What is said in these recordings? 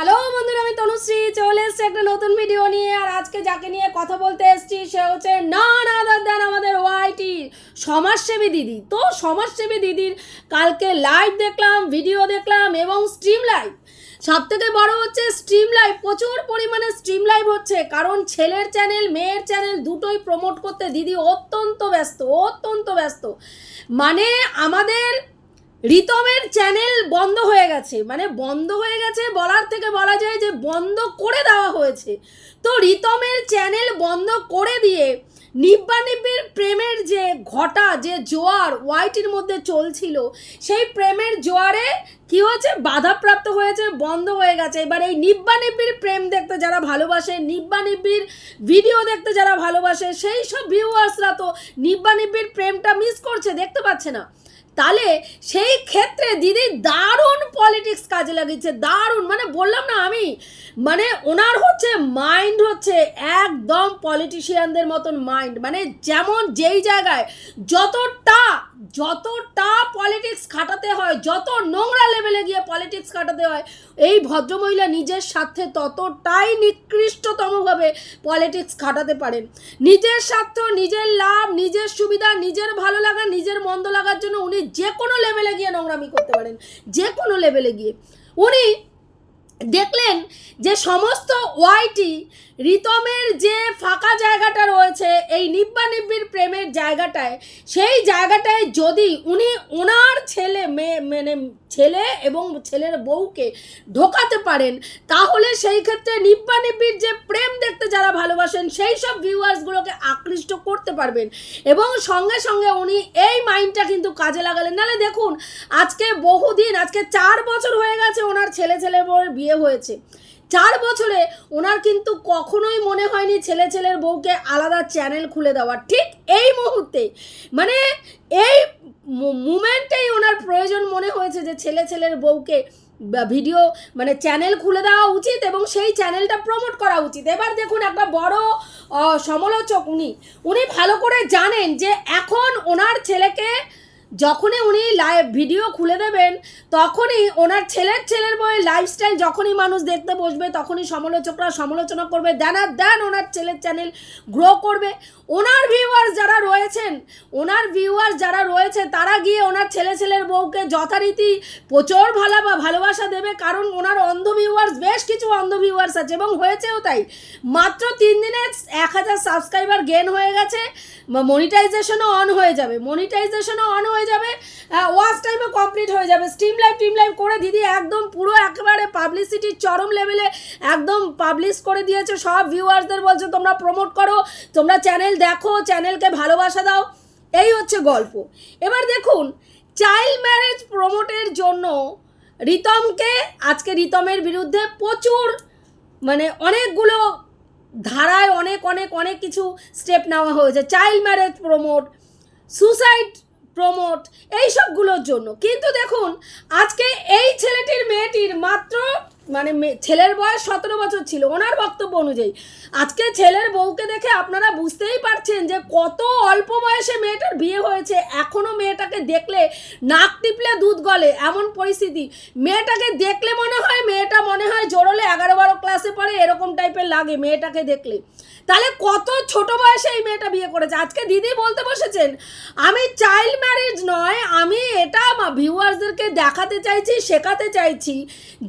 Hello বন্ধুরা, আমি তনুশ্রী। চলে এসছি একটা নতুন ভিডিও নিয়ে। আর আজকে যাকে নিয়ে কথা বলতে এসছি, সে হচ্ছে না না দাদান আমাদের ওয়াইটি সমাজসেবী দিদি। তো সমাজসেবী দিদির কালকে লাইভ দেখলাম ভিডিও দেখলাম এবং স্ট্রিম লাইভ সব থেকে বড় হচ্ছে স্ট্রিম লাইভ প্রচুর পরিমাণে স্ট্রিম লাইভ হচ্ছে। কারণ ছেলের চ্যানেল মেয়ের চ্যানেল দুটোই প্রমোট করতে দিদি অত্যন্ত ব্যস্ত অত্যন্ত ব্যস্ত। মানে আমাদের রিতমের চ্যানেল বন্ধ হয়ে গেছে। মানে বন্ধ হয়ে গেছে বলার থেকে বলা যায় যে বন্ধ করে দেওয়া হয়েছে। তো রিতমের চ্যানেল বন্ধ করে দিয়ে নিব্বা নিব্বির প্রেমের যে ঘটা, যে জোয়ার ওয়াইটির মধ্যে চলছিল, সেই প্রেমের জোয়ারে কি হয়েছে? বাধাপ্রাপ্ত হয়েছে, বন্ধ হয়ে গেছে। এবার এই নিব্বা নিব্বির প্রেম দেখতে যারা ভালোবাসে, নিব্বা নিব্বির ভিডিও দেখতে যারা ভালোবাসে, সেই সব ভিউয়ার্সরা তো নিব্বা নিব্বির প্রেমটা মিস করছে, দেখতে পাচ্ছে না। তাহলে সেই ক্ষেত্রে দিদি দারুণ পলিটিক্স কাজে লাগিয়েছে, দারুণ। মানে বললাম না আমি মানে ওনার হচ্ছে মাইন্ড হচ্ছে একদম পলিটিশিয়ানদের মতন মাইন্ড মানে যেমন যেই জায়গায় যতটা যতটা পলিটিক্স খাটাতে হয়, যত নোংরা লেভেলে গিয়ে পলিটিক্স খাটাতে হয়, এই ভদ্রমহিলা নিজের স্বার্থে ততটাই নিকৃষ্টতমভাবে পলিটিক্স খাটাতে পারেন। নিজের স্বার্থ, নিজের লাভ, নিজের সুবিধা, নিজের ভালো লাগা, নিজের মন্দ লাগার জন্য উনি যে কোনো লেভেলে গিয়ে নোংরামি করতে পারেন। যে কোনো লেভেলে গিয়ে। উনি দেখলেন যে সমস্ত ওয়াইটি রিতমের যে ফাঁকা জায়গাটা রয়েছে, এই নিব্বা নিব্বির প্রেমের জায়গাটায়, সেই জায়গাটায় যদি উনি ওনার ছেলে মেয়ে মানে ছেলে এবং ছেলের বউকে ঢোকাতে পারেন, তাহলে সেই ক্ষেত্রে নিব্বা নিব্বির যে প্রেম দেখতে যারা ভালোবাসেন, সেই সব ভিউয়ার্সগুলোকে আকৃষ্ট করতে পারবেন। এবং সঙ্গে সঙ্গে উনি এই মাইন্ডটা কিন্তু কাজে লাগালেন। নাহলে দেখুন, আজকে বহুদিন, আজকে চার বছর হয়ে গেছে ওনার ছেলে ছেলে বউয়ের বিয়ে হয়েছে। চার বছরে ওনার কিন্তু কখনোই মনে হয়নি ছেলে ছেলের বউকে আলাদা চ্যানেল খুলে দেওয়ার। ঠিক এই মুহূর্তে মানে এই মুমেন্টেই ওনার প্রয়োজন মনে হয়েছে যে ছেলে ছেলের বউকে ভিডিও মানে চ্যানেল খুলে দেওয়া উচিত এবং সেই চ্যানেলটা প্রমোট করা উচিত। এবার দেখুন একটা বড় সমালোচক উনি। উনি ভালো করে জানেন যে এখন ওনার ছেলেকে যখনই উনি লাইভ ভিডিও খুলে দেবেন, তখনই ওনার ছেলের ছেলের বইয়ের লাইফস্টাইল যখনই মানুষ দেখতে বসবে, তখনই সমালোচকরা সমালোচনা করবে দেন আর দেন ওনার ছেলের চ্যানেল গ্রো করবে। ওনার ভিউয়ার্স যারা রয়েছেন, ওনার ভিউয়ার্স যারা রয়েছে, তারা গিয়ে ওনার ছেলে ছেলের বউকে যথারীতি প্রচুর ভালো বা ভালোবাসা দেবে, কারণ ওনার অন্ধ ভিউয়ার্স বেশ কিছু অন্ধ ভিউয়ার্স আছে, এবং হয়েছেও তাই। মাত্র তিন দিনে এক হাজার সাবস্ক্রাইবার গেন হয়ে গেছে মনিটাইজেশনও অন হয়ে যাবে মনিটাইজেশনও অন হয়ে যাবে ওয়াচ টাইমও কমপ্লিট হয়ে যাবে। স্টিম লাইভ টিম লাইভ করে দিদি একদম পুরো একেবারে পাবলিসিটির চরম লেভেলে একদম পাবলিশ করে দিয়েছে। সব ভিউয়ার্সদের বলছে, তোমরা প্রমোট করো, তোমরা চ্যানেল দেখো চ্যানেলকে ভালোবাসা দাও। এই হচ্ছে গল্প। এবার দেখুন চাইল্ড ম্যারেজ প্রমোটের জন্য রিতমকে, আজকে রিতমের বিরুদ্ধে প্রচুর মানে অনেকগুলো ধারায় অনেক অনেক অনেক কিছু স্টেপ নেওয়া হয়েছে। Child marriage promote suicide promote এই সবগুলোর জন্য। কিন্তু দেখুন আজকে এই ছেলেটির মেয়েটির মাত্র মানে ছেলের বয়স সতেরো বছর ছিল, ওনার বক্তব্য অনুযায়ী। আজকে ছেলের বউকে দেখে আপনারা বুঝতেই পারছেন যে কত অল্প বয়সে মেয়েটার বিয়ে হয়েছে। এখনও মেয়েটাকে দেখলে নাক টিপলে দুধ গলে, এমন পরিস্থিতি। মেয়েটাকে দেখলে মনে হয়, মেয়েটা মনে হয় জোরলে এগারো বারো ক্লাসে পড়ে, এরকম টাইপের লাগে মেয়েটাকে দেখলে। তাহলে কত ছোট বয়সে এই মেয়েটা বিয়ে করেছে? আজকে দিদি বলতে বসেছেন, আমি চাইল্ড ম্যারেজ নয়, আমি এটা ভিউয়ার্সদেরকে দেখাতে চাইছি, শেখাতে চাইছি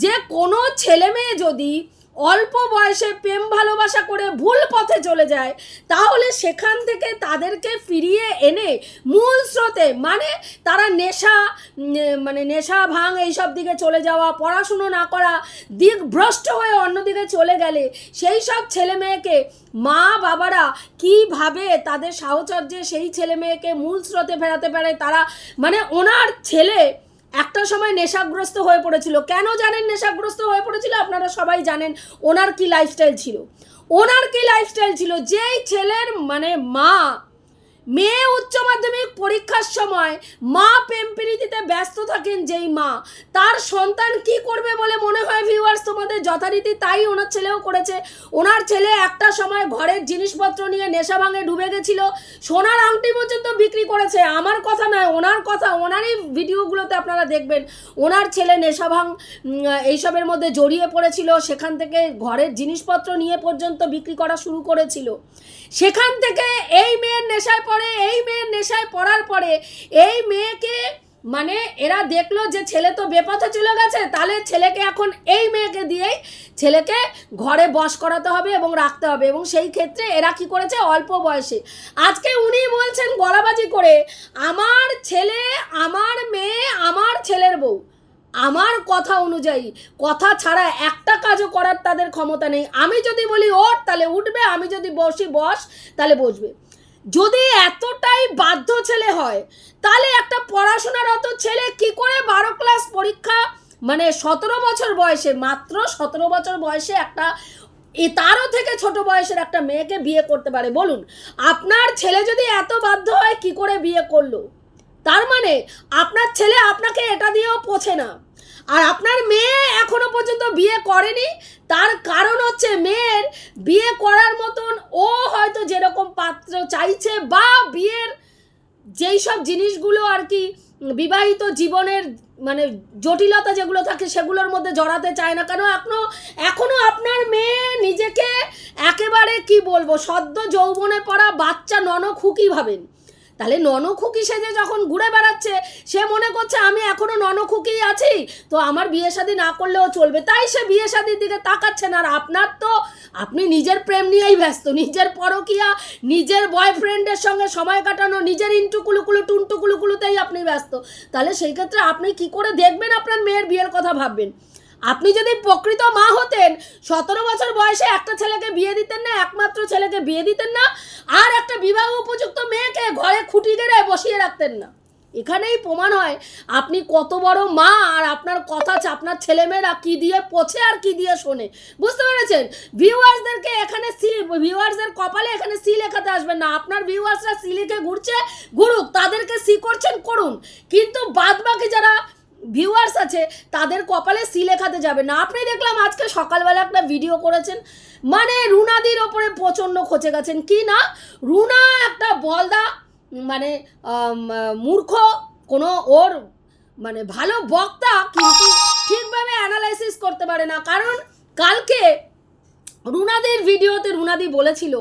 যে কোনো ছেলে মেয়ে যদি অল্প বয়সে প্রেম ভালোবাসা করে ভুল পথে চলে যায়, তাহলে সেখান থেকে তাদেরকে ফিরিয়ে এনে মূল স্রোতে মানে তারা নেশা মানে নেশা, ভাঙ, এইসব দিকে চলে যাওয়া, পড়াশুনো না করা দিক ভ্রষ্ট হয়ে অন্যদিকে চলে গেলে, সেই সব ছেলে মেয়েকে মা বাবারা কীভাবে তাদের সাহচর্যে সেই ছেলে মেয়েকে মূল স্রোতে ফেরাতে পারে, তারা মানে ওনার ছেলে একটা সময় নেশাগ্রস্ত হয়ে পড়েছিল। কেন জানেন নেশাগ্রস্ত হয়ে পড়েছিল? আপনারা সবাই জানেন ওনার কি লাইফস্টাইল ছিল। ওনার কি লাইফস্টাইল ছিল? যেই ছেলের মানে মা মেয়ে উচ্চ মাধ্যমিক পরীক্ষার সময় মা প্রেম ব্যস্ত থাকেন যেই মা। তার সন্তান কি করবে বলে মনে হয় ভিউয়ার্স তোমাদের যথারীতি তাই ওনার ছেলেও করেছে। ওনার ছেলে একটা সময় ঘরের জিনিসপত্র নিয়ে নেশা ভাঙে ডুবে গেছিল। সোনার আংটি পর্যন্ত বিক্রি করেছে। আমার কথা নয়, ওনার কথা, ওনারই ভিডিওগুলোতে আপনারা দেখবেন। ওনার ছেলে নেশা ভাঙ এইসবের মধ্যে জড়িয়ে পড়েছিল। সেখান থেকে ঘরের জিনিসপত্র নিয়ে পর্যন্ত বিক্রি করা শুরু করেছিল। সেখান থেকে এই মেয়ের নেশায় পড়ে এই মেয়ের নেশায় পড়ার পরে এই মেয়েকে মানে এরা দেখল যে ছেলে তো বেপথে চলে গেছে, তাহলে ছেলেকে এখন এই মেয়েকে দিয়েই ছেলেকে ঘরে বশ করাতে হবে এবং রাখতে হবে। এবং সেই ক্ষেত্রে এরা কি করেছে? অল্প বয়সে। আজকে উনি বলছেন গলাবাজি করে, আমার ছেলে, আমার মেয়ে, আমার ছেলের বউ। আমার কথা অনুযায়ী, কথা ছাড়া একটা কাজও করার তাদের ক্ষমতা নেই। আমি যদি বলি ওঠ তাহলে উঠবে। আমি যদি বসি, বস, তাহলে বসবে। যদি এতটাই বাধ্য ছেলে হয়, তাহলে একটা পড়াশোনারত ছেলে কি করে বারো ক্লাস পরীক্ষা মানে সতেরো বছর বয়সে, মাত্র সতেরো বছর বয়সে একটা, এ তারও থেকে ছোট বয়সের একটা মেয়েকে বিয়ে করতে পারে। বলুন, আপনার ছেলে যদি এত বাধ্য হয়, কি করে বিয়ে করল? তার মানে আপনার ছেলে আপনাকে এটা দিয়েও পোছে না। আর আপনার মেয়ে এখনও পর্যন্ত বিয়ে করেনি। তার কারণ হচ্ছে মেয়ের বিয়ে করার মতন ও হয়তো যেরকম পাত্র চাইছে বা বিয়ের যেই সব জিনিসগুলো আর কি বিবাহিত জীবনের মানে জটিলতা যেগুলো থাকে সেগুলোর মধ্যে জড়াতে চায় না। কেন এখনও এখনও আপনার মেয়ে নিজেকে একেবারে কি বলব, সদ্য যৌবনে পড়া বাচ্চা ননখুকি ভাবেন। তাহলে ননখুকি সেজে যখন ঘুরে বেড়াচ্ছে, সে মনে করছে আমি এখনও ননখুকি আছি। তো আমার বিয়ে শাদী না করলেও চলবে। তাই সে বিয়ে শাদীর দিকে তাকাচ্ছে না আর আপনার তো, আপনি নিজের প্রেম নিয়েই ব্যস্ত। নিজের পরকিয়া, নিজের বয়ফ্রেন্ডের সঙ্গে সময় কাটানো, নিজের ইন্টু কুলুকুলু টুনটু কুলুকুলুতেই আপনি ব্যস্ত। তাহলে সেই ক্ষেত্রে আপনি কি করে দেখবেন আপনার মেয়ের বিয়ের কথা ভাববেন? আপনি যদি প্রকৃত মা হতেন, সতেরো বছর বয়সে একটা ছেলেকে বিয়ে দিতেন না, একমাত্র ছেলেকে বিয়ে দিতেন না, আর একটা বিবাহ উপযুক্ত মেয়েকে ঘরে খুঁটি গেড়ে বসিয়ে রাখতেন না। এখানেই প্রমাণ হয়, আপনি কত বড় মা, আর আপনার কথা আপনার ছেলেমেয়েরা কি দিয়ে পচে আর কি দিয়ে শোনে। বুঝতে পেরেছেন? ভিউয়ার্সদেরকে এখানে সি, ভিউয়ার্সদের কপালে এখানে সি লেখাতে আসবেন না। আপনার ভিউয়ার্সরা সি লিখে ঘুরছে, ঘুরুক, তাদেরকে সি করছেন, করুন। কিন্তু বাদ বাকি যারা ভিউয়ার্স আছে, তাদের কপালে সি লেখাতে যাবে। না, আপনি দেখলাম আজকে সকালবেলা একটা ভিডিও করেছেন মানে রুনাদির ওপরে প্রচণ্ড খচে গেছেন। কি না? রুনা একটা বলদা মানে মূর্খ, কোনো ওর মানে ভালো বক্তা, কিন্তু ঠিকভাবে অ্যানালাইসিস করতে পারে না। কারণ কালকে রুনাদির ভিডিওতে রুনাদি বলেছিল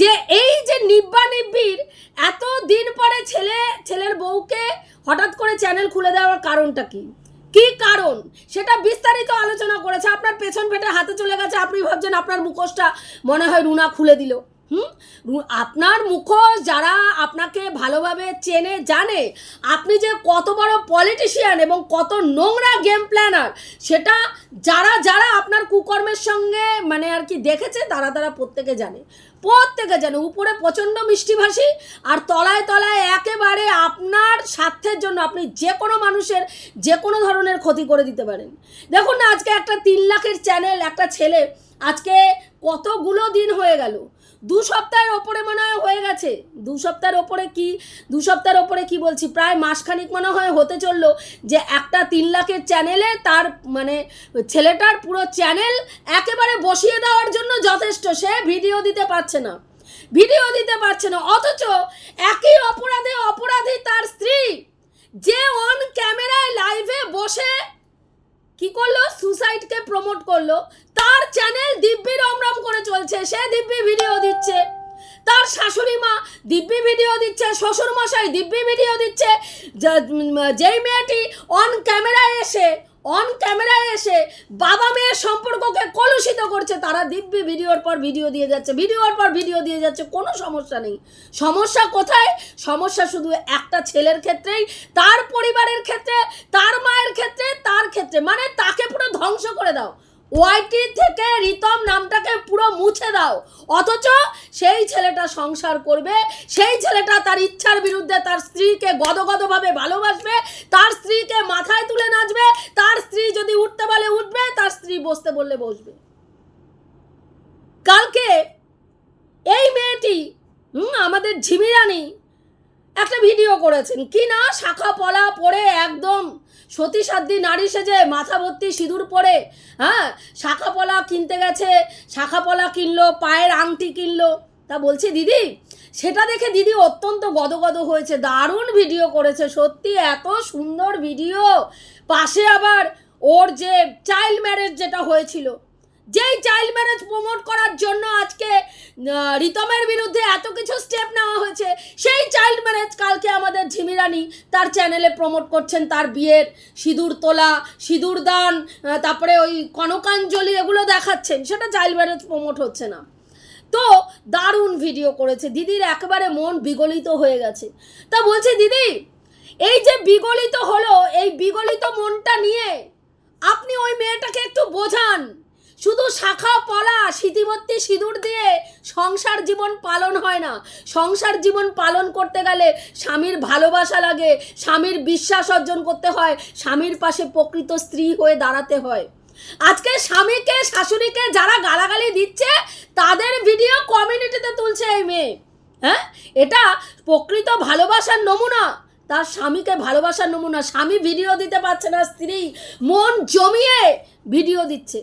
যে এই যে নিব্বা নিব্বির এত দিন পরে ছেলে, ছেলের বউকে হঠাৎ করে চ্যানেল খুলে দেওয়ার কারণটা কি? কি কারণ? সেটা বিস্তারিত আলোচনা করেছে। আপনার পেছন পেটে হাতে চলে গেছে। আপনি ভাবছেন আপনার মুখোশটা মনে হয় রুনা খুলে দিল। হুম? আপনার মুখোশ যারা আপনাকে ভালোভাবে চেনে, জানে, আপনি যে কত বড় পলিটিশিয়ান এবং কত নোংরা গেম প্ল্যানার সেটা যারা যারা আপনার কুকর্মের সঙ্গে মানে আর কি দেখেছে, তারা তারা প্রত্যেকে জানে। প্রত্যেকে জানে, উপরে প্রচণ্ড মিষ্টিভাষী, আর তলায় তলায় একেবারে আপনার স্বার্থের জন্য আপনি যে কোনো মানুষের যে কোনো ধরনের ক্ষতি করে দিতে পারেন। দেখুন না, আজকে একটা তিন লাখের চ্যানেল একটা ছেলে, আজকে কতগুলো দিন হয়ে গেল। দু সপ্তাহের ওপরে মনে হয় হয়ে গেছে। দু সপ্তাহের ওপরে কি, দু সপ্তাহের ওপরে কি বলছি? প্রায় মাসখানিক মনে হয় হতে চলল যে একটা তিন লাখের চ্যানেলে তার মানে ছেলেটার পুরো চ্যানেল একেবারে বসিয়ে দেওয়ার জন্য যথেষ্ট। সে ভিডিও দিতে পারছে না। ভিডিও দিতে পারছে না। অথচ একই অপরাধে অপরাধী তার স্ত্রী, যে অন ক্যামেরায় লাইভে বসে কি করল? সুসাইডকে প্রমোট করল। তার চ্যানেল দিব্যি রমরম করে চলছে। সে দিব্যি ভিডিও দিচ্ছে। তার শাশুড়ি মা দিব্যি ভিডিও দিচ্ছে। শ্বশুর মশাই দিব্যি ভিডিও দিচ্ছে। যেই মেয়েটি অন ক্যামেরায় এসে অন ক্যামেরায় এসে বাবা মেয়ের সম্পর্ককে কলুষিত করছে, তারা দিব্যি ভিডিওর পর ভিডিও দিয়ে যাচ্ছে। ভিডিওর পর ভিডিও দিয়ে যাচ্ছে। কোনো সমস্যা নেই। সমস্যা কোথায়? সমস্যা শুধু একটা ছেলের ক্ষেত্রেই। তার পরিবারের ক্ষেত্রে, তার মায়ের ক্ষেত্রে তার ক্ষেত্রে মানে তাকে পুরো ধ্বংস করে দাও। ওয়াইটি থেকে রিতম নামটাকে পুরো মুছে দাও। অথচ সেই ছেলেটা সংসার করবে, সেই ছেলেটা তার ইচ্ছার বিরুদ্ধে তার স্ত্রীকে গদগদভাবে ভালোবাসবে, তার স্ত্রীকে মাথায় তুলে নাচবে, তার স্ত্রী যদি উঠতে বলে উঠবে, তার স্ত্রী বসতে বললে বসবে। কালকে এই মেয়েটি, হুম, আমাদের ঝিমিরানি একটা ভিডিও করেছেন। কি না শাখা পলা পরে একদম সতী সাধ্যী নারী সেজে মাথা ভর্তি সিঁদুর পরে হ্যাঁ? শাখা পলা কিনতে গেছে, শাখা পলা কিনলো, পায়ের আংটি কিনলো। তা বলছি, দিদি, সেটা দেখে দিদি অত্যন্ত গদগদ হয়েছে, দারুণ ভিডিও করেছে, সত্যি এত সুন্দর ভিডিও পাশে আবার ওর যে চাইল্ড ম্যারেজ যেটা হয়েছিল যেই চাইল্ড ম্যারেজ প্রমোট করার জন্য আজকে রিতমের বিরুদ্ধে এত কিছু স্টেপ নেওয়া হয়েছে, সেই চাইল্ড ম্যারেজ কালকে আমাদের ঝিমিরানি তার চ্যানেলে প্রমোট করছেন তার বিয়ের সিঁদুর তোলা, সিঁদুর দান তারপরে ওই কনকাঞ্জলি এগুলো দেখাচ্ছেন, সেটা চাইল্ড ম্যারেজ প্রমোট হচ্ছে না। তো দারুণ ভিডিও করেছে, দিদির একেবারে মন বিগলিত হয়ে গেছে। তা বলছে, দিদি, এই যে বিগলিত হলো, এই বিগলিত মনটা নিয়ে আপনি ওই মেয়েটাকে একটু বোঝান। শুধু শাখা পলা স্মৃতিবর্তী সিঁদুর দিয়ে সংসার জীবন পালন হয় না। সংসার জীবন পালন করতে গেলে স্বামীর ভালোবাসা লাগে, স্বামীর বিশ্বাস অর্জন করতে হয়, স্বামীর পাশে প্রকৃত স্ত্রী হয়ে দাঁড়াতে হয়। আজকে স্বামীকে, শাশুড়িকে যারা গালাগালি দিচ্ছে, তাদের ভিডিও কমিউনিটিতে তুলছে এই মেয়ে। হ্যাঁ? এটা প্রকৃত ভালোবাসার নমুনা। তার স্বামীকে ভালোবাসার নমুনা। স্বামী ভিডিও দিতে পারছে না, স্ত্রী মন জমিয়ে ভিডিও দিচ্ছে।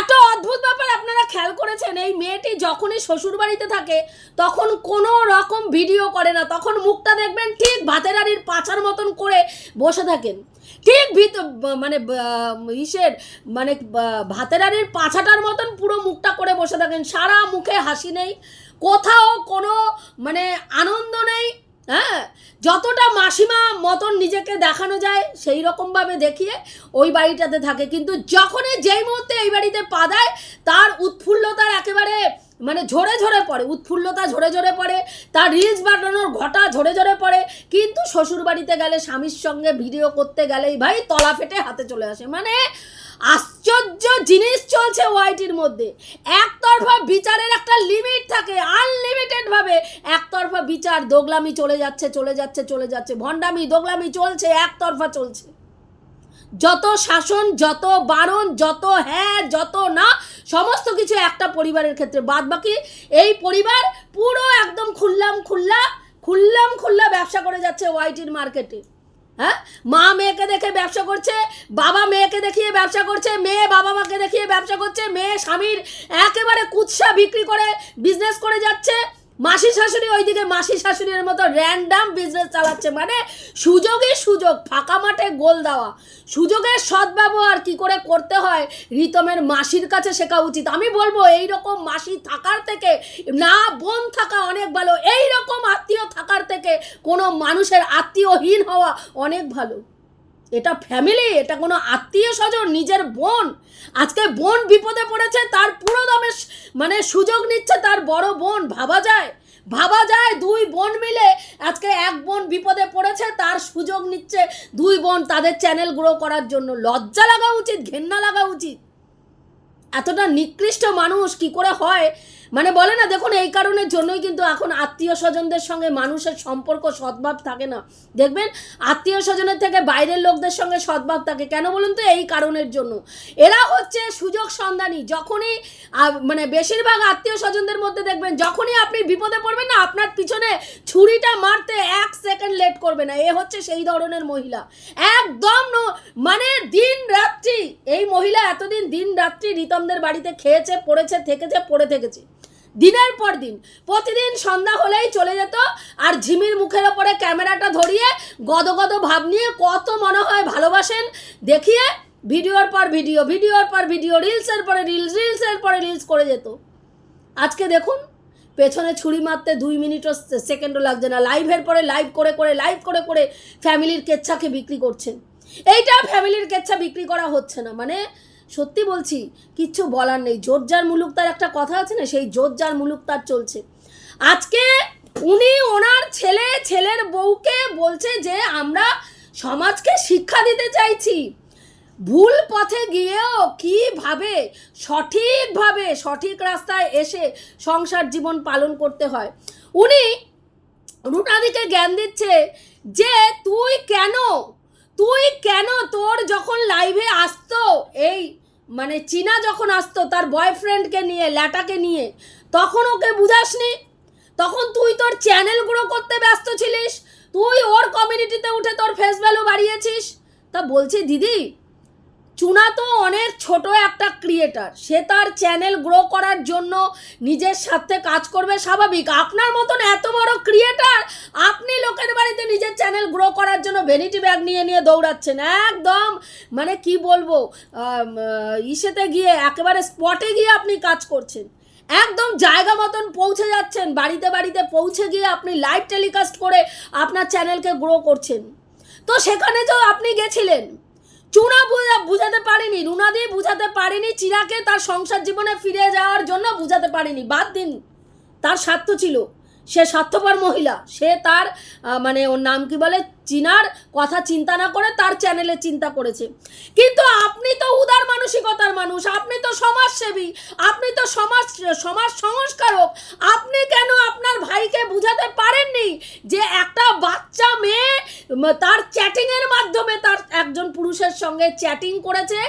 একটা অদ্ভুত ব্যাপার, আপনারা খেয়াল করেছেন? এই মেয়েটি যখনই শ্বশুর বাড়িতে থাকে, তখন কোনো রকম ভিডিও করে না। তখন মুখটা দেখবেন ঠিক ভাতের হাড়ির পাছার মতন করে বসে থাকেন। ঠিক ভিত মানে ইসের মানে ভাতের হাড়ির পাছাটার মতন পুরো মুখটা করে বসে থাকেন। সারা মুখে হাসি নেই, কোথাও কোনো মানে আনন্দ নেই হ্যাঁ? যতটা মাসিমা মতন নিজেকে দেখানো যায়, সেই রকমভাবে দেখিয়ে ওই বাড়িটাতে থাকে। কিন্তু যখনই যেই মুহূর্তে এই বাড়িতে পা দেয়, তার উৎফুল্লতার একেবারে মানে ঝরে ঝরে পড়ে, উৎফুল্লতা ঝরে ঝরে পড়ে, তার রিলস বানানোর ঘটা ঝরে ঝরে পড়ে, কিন্তু শ্বশুর বাড়িতে গেলে, স্বামীর সঙ্গে ভিডিও করতে গেলেই ভাই তলা ফেটে হাতে চলে আসে। মানে আশ্চর্য জিনিস চলছে ওয়াইটির মধ্যে। একতরফা বিচারের একটা লিমিট থাকে আনলিমিটেড ভাবে। একতরফা বিচার, দোগলামি চলে যাচ্ছে চলে যাচ্ছে চলে যাচ্ছে। ভণ্ডামি, দোগলামি চলছে, একতরফা চলছে। যত শাসন, যত বারণ, যত হ্যাঁ যত না, সমস্ত কিছু একটা পরিবারের ক্ষেত্রে। বাদ বাকি এই পরিবার পুরো একদম খুললাম খুল্লা খুললাম খুল্লা ব্যবসা করে যাচ্ছে ওয়াইটির মার্কেটে। হ্যাঁ? মা মেয়েকে দেখে ব্যবসা করছে, বাবা মেয়েকে দেখিয়ে ব্যবসা করছে, মেয়ে বাবা মাকে দেখিয়ে ব্যবসা করছে, মেয়ে স্বামীর একেবারে কুৎসা বিক্রি করে বিজনেস করে যাচ্ছে। মাসি শাশুড়ি ওইদিকে মাসি শাশুড়ির মতো র্যান্ডাম বিজনেস চালাচ্ছে। মানে সুযোগই সুযোগ, ফাঁকা মাঠে গোল দেওয়া। সুযোগের সদ্ব্যবহার কি করে করতে হয়, রিতমের মাসির কাছে শেখা উচিত। আমি বলব এই রকম মাসি থাকার থেকে, না, বোন থাকা অনেক ভালো এই রকম আত্মীয় থাকার থেকে কোনো মানুষের আত্মীয়হীন হওয়া অনেক ভালো। এটা ফ্যামিলি এটা কোনো আত্মীয় স্বজন, নিজের বোন। আজকে বোন বিপদে পড়েছে, তার পুরো দমে মানে সুযোগ নিচ্ছে তার বড় বোন, ভাবা যায়। ভাবা যায় দুই বোন মিলে আজকে এক বোন বিপদে পড়েছে, তার সুযোগ নিচ্ছে দুই বোন তাদের চ্যানেল গ্রো করার জন্য। লজ্জা লাগা উচিত, ঘেন্না লাগা উচিত। এতটা নিকৃষ্ট মানুষ কি করে হয়? মানে বলে না, দেখুন, এই কারণের জন্যই কিন্তু এখন আত্মীয় স্বজনদের সঙ্গে মানুষের সম্পর্ক সদ্ভাব থাকে না। দেখবেন, আত্মীয় স্বজনের থেকে বাইরের লোকদের সঙ্গে সদ্ভাব থাকে। কেন বলুন তো? এই কারণের জন্য। এরা হচ্ছে সুযোগ সন্ধানী। যখনই মানে বেশিরভাগ আত্মীয় স্বজনদের মধ্যে দেখবেন, যখনই আপনি বিপদে পড়বেন না, আপনার পিছনে ছুরিটা মারতে এক সেকেন্ড লেট করবে না। এ হচ্ছে সেই ধরনের মহিলা। একদম মানে দিন রাত্রি, এই মহিলা এতদিন দিন রাত্রি রিতমদের বাড়িতে খেয়েছে, পড়েছে, থেকেছে, পড়ে থেকেছে। দিনের পর দিন। প্রতিদিন সন্ধ্যা হলেই চলে যেত, আর ঝিমির মুখের ওপরে ক্যামেরাটা ধরিয়ে গদগদ ভাব নিয়ে কত মনে হয় ভালোবাসেন দেখিয়ে ভিডিওর পর ভিডিও, ভিডিওর পর ভিডিও, রিলসের পরে রিলস, রিলসের পরে রিলস করে যেত। আজকে দেখুন, পেছনে ছুরি মারতে দুই মিনিটও সেকেন্ডও লাগছে না। লাইভের পরে লাইভ করে করে, লাইভ করে করে ফ্যামিলির কেচ্ছাকে বিক্রি করছেন। এইটা ফ্যামিলির কেচ্ছা বিক্রি করা হচ্ছে না। মানে সত্যি বলছি, কিচ্ছু বলার নেই। জোরজার মুলুক তার একটা কথা আছে না, সেই জোরজার মুলুক তার চলছে। আজকে উনি ওনার ছেলে, ছেলের বউকে বলছে যে, আমরা সমাজকে শিক্ষা দিতে চাইছি। ভুল পথে গিয়েও কীভাবে, সঠিকভাবে, সঠিক রাস্তায় এসে সংসার জীবন পালন করতে হয়? উনি রুটাদিকে জ্ঞান দিচ্ছে যে, তুই কেন তুই কেন তোর যখন লাইভে আসতো এই মানে চীনা যখন আসতো, তার বয়ফ্রেন্ডকে নিয়ে, ল্যাটাকে নিয়ে, তখন ওকে বুঝাসনি? তখন তুই তোর চ্যানেল গ্রো করতে ব্যস্ত ছিলিস? তুই ওর কমিউনিটিতে উঠে তোর ফেস ভ্যালু বাড়িয়েছিস? তা বলছি, দিদি, চুনা তো অনেক ছোট একটা ক্রিয়েটার সে তার চ্যানেল গ্রো করার জন্য নিজের সাথে কাজ করবে স্বাভাবিক। আপনার মতন এত বড় ক্রিয়েটার নিজের চ্যানেল গ্রো করার জন্য ভ্যানিটি ব্যাগ নিয়ে নিয়ে দৌড়াচ্ছেন। একদম মানে কি বলব ইসেতে গিয়ে, একেবারে স্পটে গিয়ে আপনি কাজ করছেন। একদম জায়গা মতন পৌঁছে যাচ্ছেন, বাড়িতে বাড়িতে পৌঁছে গিয়ে আপনি লাইভ টেলিকাস্ট করে আপনার চ্যানেলকে গ্রো করছেন। তো সেখানে তো আপনি গেছিলেন। চুনা বুঝা, বুঝাতে পারিনি, রুনাদি বুঝাতে পারিনি, চিরাকে তার সংসার জীবনে ফিরে যাওয়ার জন্য বুঝাতে পারিনি, বাদ দিন। তার স্বার্থ ছিল। সে স্বার্থপর মহিলা। সে তার মানে ওর নাম কি বলে? চিনার কথা চিন্তা না করে তার চ্যানেলে চিন্তা করেছে। কিন্তু আপনি তো উদার মানসিকতার মানুষ, আপনি তো সমাজসেবী, আপনি তো সমাজ সমাজ সংস্কারক, আপনি কেন আপনার ভাইকে বুঝাতে পারেননি যে একটা বাচ্চা মেয়ে তার চ্যাটিংয়ের মাধ্যমে তার একজন পুরুষের সঙ্গে চ্যাটিং করেছে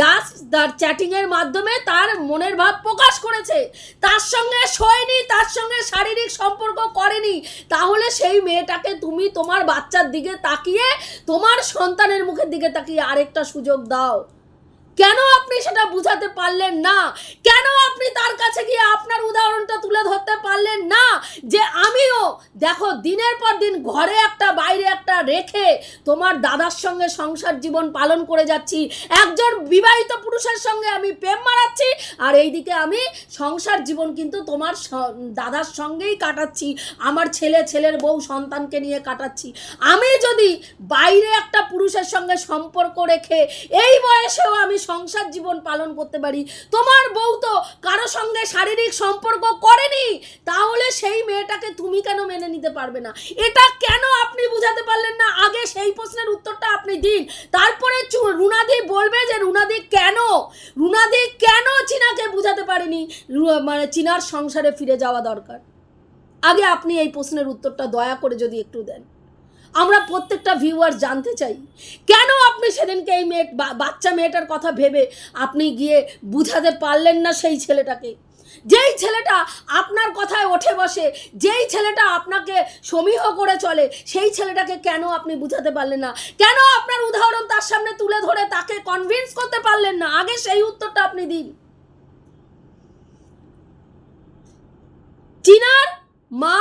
জাস্ট তার চ্যাটিংয়ের মাধ্যমে তার মনের ভাব প্রকাশ করেছে। তার সঙ্গে শোয়নি, তার সঙ্গে শারীরিক সম্পর্ক করেনি। তাহলে সেই মেয়েটাকে তুমি তোমার বাচ্চার দিকে তাকিয়ে তোমার সন্তানের মুখের দিকে তাকিয়ে আরেকটা সুযোগ দাও। কেন আপনি সেটা বুঝাতে পারলেন না? কেন আপনি তার কাছে গিয়ে আপনার উদাহরণটা তুলে ধরতে পারলেন না? যে আমিও, দেখো, দিনের পর দিন ঘরে একটা, বাইরে একটা রেখে তোমার দাদার সঙ্গে সংসার জীবন পালন করে যাচ্ছি। একজন বিবাহিত পুরুষের সঙ্গে আমি প্রেম মারাচ্ছি আর এইদিকে আমি সংসার জীবন কিন্তু তোমার দাদার সঙ্গেই কাটাচ্ছি। আমার ছেলে, ছেলের বউ সন্তানকে নিয়ে কাটাচ্ছি। আমি যদি বাইরে একটা পুরুষের সঙ্গে সম্পর্ক রেখে এই বয়সেও আমি সংসার জীবন পালন করতে পারি। তোমার বউ তো কারও সঙ্গে শারীরিক সম্পর্ক করেনি, তাহলে সেই মেয়েটাকে তুমি কেন মেনে নিতে পারবে না? এটা কেন আপনি বুঝাতে পারলেন না? আগে সেই প্রশ্নের উত্তরটা আপনি দিন। তারপরে রুনাদি বলবে যে, রুনাদি কেন? রুনাদি কেন চীনাকে বুঝাতে পারেনি? মানে চীনার সংসারে ফিরে যাওয়া দরকার। আগে আপনি এই প্রশ্নের উত্তরটা দয়া করে যদি একটু দেন। আমরা প্রত্যেকটা ভিউয়ার জানতে চাই। কেন আপনি সেদিনকে এই মেয়ে বাচ্চা মেয়েটার কথা ভেবে আপনি গিয়ে বুঝাতে পারলেন না সেই ছেলেটাকে? যেই ছেলেটা আপনার কথায় ওঠে বসে, যেই ছেলেটা আপনাকে সমীহ করে চলে, সেই ছেলেটাকে কেন আপনি বুঝাতে পারলেন না? কেন আপনার উদাহরণ তার সামনে তুলে ধরে তাকে কনভিন্স করতে পারলেন না? আগে সেই উত্তরটা আপনি দিন। চীনার মা,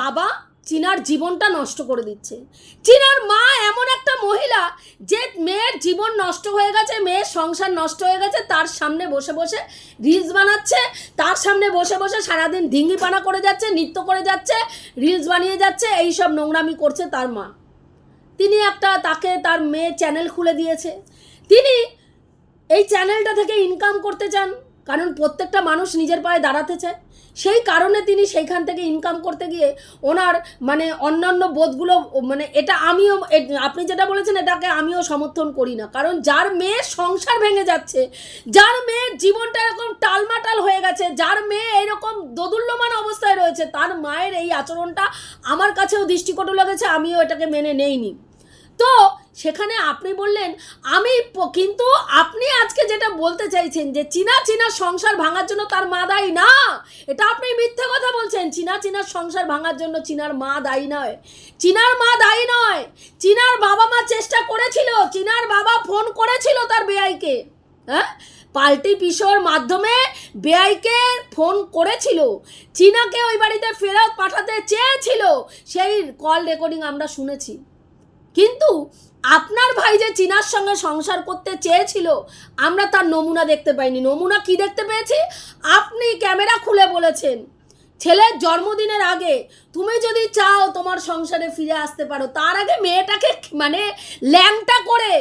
বাবা চীনার জীবনটা নষ্ট করে দিচ্ছে। চীনার মা এমন একটা মহিলা যে মেয়ের জীবন নষ্ট হয়ে গেছে, মেয়ের সংসার নষ্ট হয়ে গেছে, তার সামনে বসে বসে রিলস বানাচ্ছে, তার সামনে বসে বসে সারাদিন ধিঙ্গিপানা করে যাচ্ছে, নৃত্য করে যাচ্ছে রিলস বানিয়ে যাচ্ছে এই সব নোংরামি করছে তার মা। তিনি একটা তাকে তার মেয়ে চ্যানেল খুলে দিয়েছে। তিনি এই চ্যানেলটা থেকে ইনকাম করতে চান। কারণ প্রত্যেকটা মানুষ নিজের পায়ে দাঁড়াতে চায়। সেই কারণে তিনি সেইখান থেকে ইনকাম করতে গিয়ে ওনার মানে অন্যান্য বোধগুলো মানে এটা আমিও আপনি যেটা বলেছেন এটাকে আমিও সমর্থন করি না। কারণ যার মেয়ের সংসার ভেঙে যাচ্ছে, যার মেয়ের জীবনটা এরকম টালমাটাল হয়ে গেছে, যার মেয়ে এরকম দোদুল্যমান অবস্থায় রয়েছে, তার মায়ের এই আচরণটা আমার কাছেও দৃষ্টিকটু লেগেছে, আমিও এটাকে মেনে নেইনি। তো সেখানে আপনি বললেন, আমি কিন্তু আপনি আজকে যেটা বলতে চাইছেন যে, চীনা চীনা সংসার ভাঙার জন্য তার মা দায়ী না। এটা আপনি মিথ্যে কথা বলছেন। চীনা চীনার সংসার ভাঙার জন্য চীনার মা দায়ী নয়। চীনার মা দায়ী নয়। চীনার বাবা মা চেষ্টা করেছিল। চীনার বাবা ফোন করেছিল তার বেআইকে। হ্যাঁ? পাল্টি পিসোর মাধ্যমে বেআইকে ফোন করেছিল। চীনাকে ওই বাড়িতে ফেরত পাঠাতে চেয়েছিল। সেই কল রেকর্ডিং আমরা শুনেছি। কিন্তু আপনার ভাই যে চীনার সঙ্গে সংসার করতে চেয়েছিল, আমরা তার নমুনা দেখতে পাইনি। নমুনা কি দেখতে পেয়েছি? আপনি ক্যামেরা খুলে বলেছেন, ছেলের জন্মদিনের আগে তুমি যদি চাও তোমার সংসারে ফিরে আসতে পারো, তার আগে মেয়েটাকে মানে ল্যাংটা করে,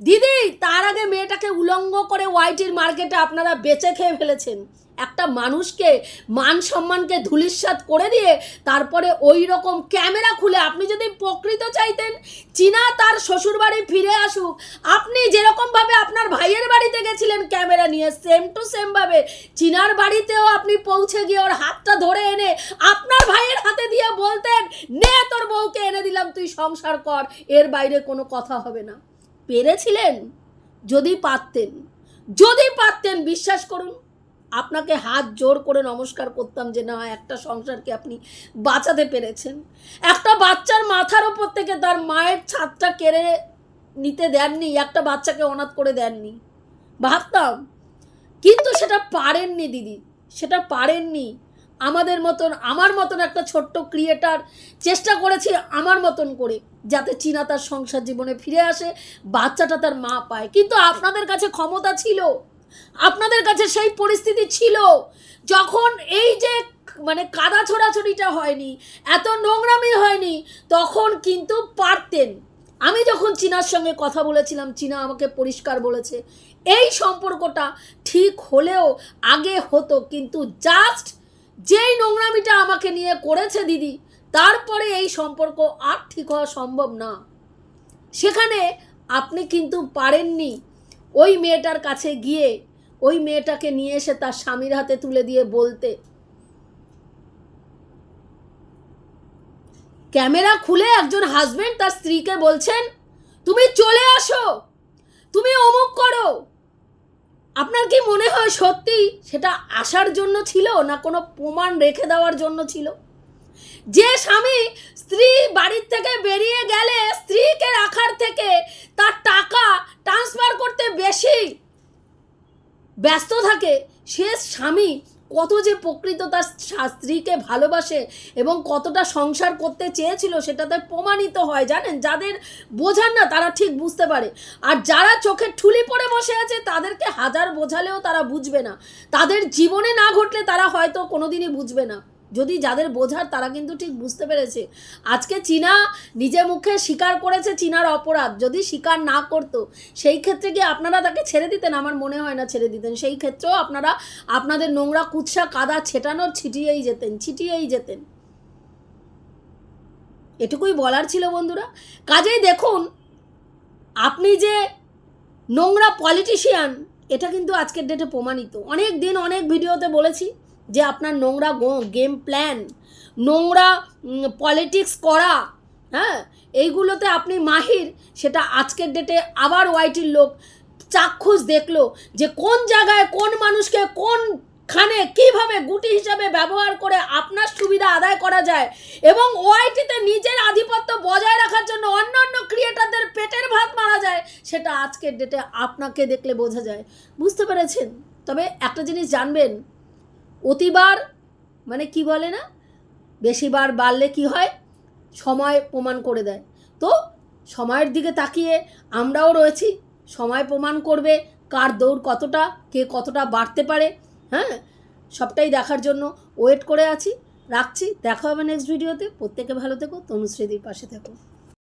দিদি, তার আগে মেয়েটাকে উলঙ্গ করে ওয়াইটির মার্কেটে আপনারা বেচে খেয়ে ফেলেছেন। একটা মানুষকে মান সম্মানকে ধুলিস্বাদ করে দিয়ে তারপরে ওই রকম ক্যামেরা খুলে আপনি যদি প্রকৃত চাইতেন চীনা তার শ্বশুরবাড়ি ফিরে আসুক, আপনি যেরকমভাবে আপনার ভাইয়ের বাড়িতে গেছিলেন ক্যামেরা নিয়ে সেম টু সেমভাবে চীনার বাড়িতেও আপনি পৌঁছে গিয়ে ওর হাতটা ধরে এনে আপনার ভাইয়ের হাতে দিয়ে বলতেন, নে তোর বউকে এনে দিলাম, তুই সংসার কর। এর বাইরে কোনো কথা হবে না। পেরেছিলেন? যদি পারতেন। যদি পারতেন, বিশ্বাস করুন আপনাকে হাত জোর করে নমস্কার করতাম যে না, একটা সংসারকে আপনি বাঁচাতে পেরেছেন। একটা বাচ্চার মাথার ওপর থেকে তার মায়ের ছাদটা কেড়ে নিতে দেননি, একটা বাচ্চাকে অনাথ করে দেননি। ভাবতাম, কিন্তু সেটা পারেননি দিদি, সেটা পারেননি। আমাদের মতন, আমার মতন একটা ছোট্ট ক্রিয়েটার চেষ্টা করেছি আমার মতন করে, যাতে চীনা তার সংসার জীবনে ফিরে আসে, বাচ্চাটা তার মা পায়। কিন্তু আপনাদের কাছে ক্ষমতা ছিল। আপনাদের কাছে সেই পরিস্থিতি ছিল। যখন এই যে মানে কাদা ছোড়াছড়িটা হয়নি, এত নোংরামি হয়নি, তখন কিন্তু পারতেন। আমি যখন চীনার সঙ্গে কথা বলেছিলাম, চীনা আমাকে পরিষ্কার বলেছে, এই সম্পর্কটা ঠিক হলেও আগে হতো, কিন্তু জাস্ট যেই নোংরামিটা আমাকে নিয়ে করেছে দিদি, তারপরে এই সম্পর্ক আর ঠিক হওয়া সম্ভব না। সেখানে আপনি কিন্তু পারেননি। ওই মেয়েটার কাছে গিয়ে, ওই মেয়েটাকে নিয়ে এসে তার স্বামীর হাতে তুলে দিয়ে বলতে, ক্যামেরা খুলে একজন হাজবেন্ড তার স্ত্রীকে বলছেন, তুমি চলে আসো, তুমি অমুক করো। আপনার কি মনে হয় সত্যি সেটা আসার জন্য ছিল না কোনো প্রমাণ রেখে দেওয়ার জন্য ছিল? যে স্বামী স্ত্রী বাড়ির থেকে বেরিয়ে গেলে স্ত্রীকে রাখার থেকে তার টাকা ট্রান্সফার করতে বেশি ব্যস্ত থাকে, সে স্বামী কত যে প্রকৃত তার স্ত্রীকে ভালোবাসে এবং কতটা সংসার করতে চেয়েছিল সেটাতে প্রমাণিত হয়, জানেন? যাদের বোঝান না, তারা ঠিক বুঝতে পারে। আর যারা চোখে ঠুলি পড়ে বসে আছে, তাদেরকে হাজার বোঝালেও তারা বুঝবে না। তাদের জীবনে না ঘটলে তারা হয়তো কোনোদিনই বুঝবে না। যদি যাদের বোঝার, তারা কিন্তু ঠিক বুঝতে পেরেছে। আজকে চীনা নিজে মুখে স্বীকার করেছে চীনার অপরাধ। যদি স্বীকার না করতো, সেই ক্ষেত্রে কি আপনারা তাকে ছেড়ে দিতেন? আমার মনে হয় না ছেড়ে দিতেন। সেই ক্ষেত্রেও আপনারা আপনাদের নোংরা কুৎসা, কাদা ছেটানোর ছিটিয়েই যেতেন ছিটিয়েই যেতেন। এটুকুই বলার ছিল বন্ধুরা। কাজেই দেখুন, আপনি যে নোংরা পলিটিশিয়ান এটা কিন্তু আজকের ডেটে প্রমাণিত। অনেক দিন অনেক ভিডিওতে বলেছি যে আপনার নোংরা গেম প্ল্যান নোংরা পলিটিক্স করা হ্যাঁ? এইগুলোতে আপনি মাহির, সেটা আজকের ডেটে আবার ওয়াইটির লোক, চাক্ষুষ দেখল যে কোন জায়গায় কোন মানুষকে কোন খানে কীভাবে গুটি হিসাবে ব্যবহার করে আপনার সুবিধা আদায় করা যায় এবং ওআইটিতে নিজের আধিপত্য বজায় রাখার জন্য অন্য অন্য ক্রিয়েটারদের পেটের ভাত মারা যায়, সেটা আজকের ডেটে আপনাকে দেখলে বোঝা যায়। বুঝতে পেরেছেন? তবে একটা জিনিস জানবেন অতিবার মানে কি বলে না? বেশিবার বাড়লে কি হয়? সময় প্রমাণ করে দেয়। তো সময়ের দিকে তাকিয়ে আমরাও রয়েছি। সময় প্রমাণ করবে কার দৌড় কতটা, কে কতটা বাড়তে পারে হ্যাঁ? সবটাই দেখার জন্য ওয়েট করে আছি। রাখছি। দেখা হবে নেক্সট ভিডিওতে প্রত্যেকে ভালো থেকো। তনুশ্রীদির পাশে থেকো।